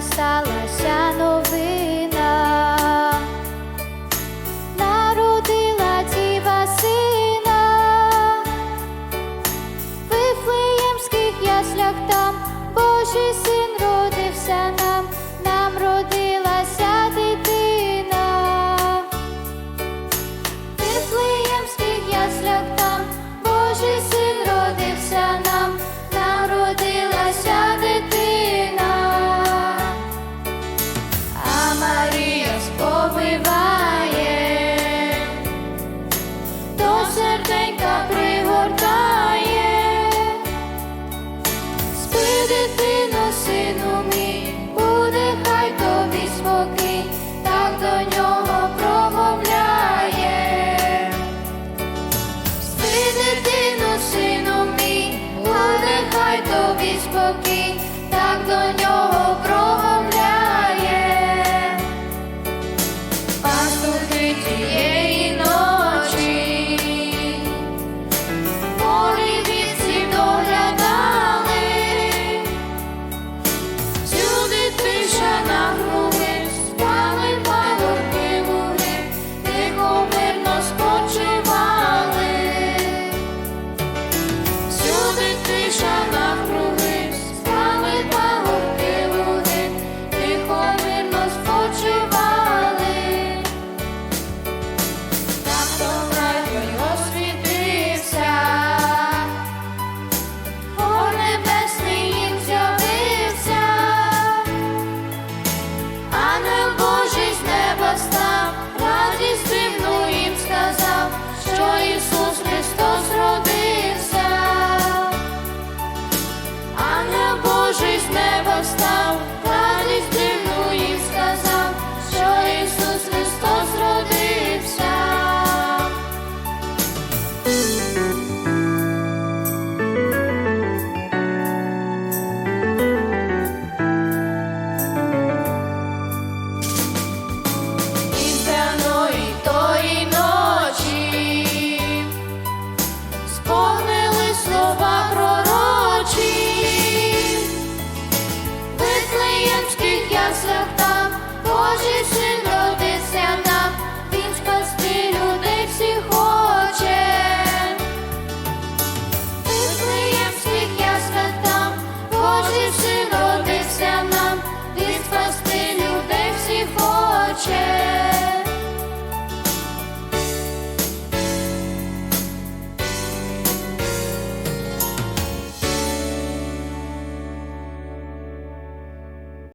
сталася новина, народила діва сина, в Вифлеємських яслях там Божий син родився. Yeah.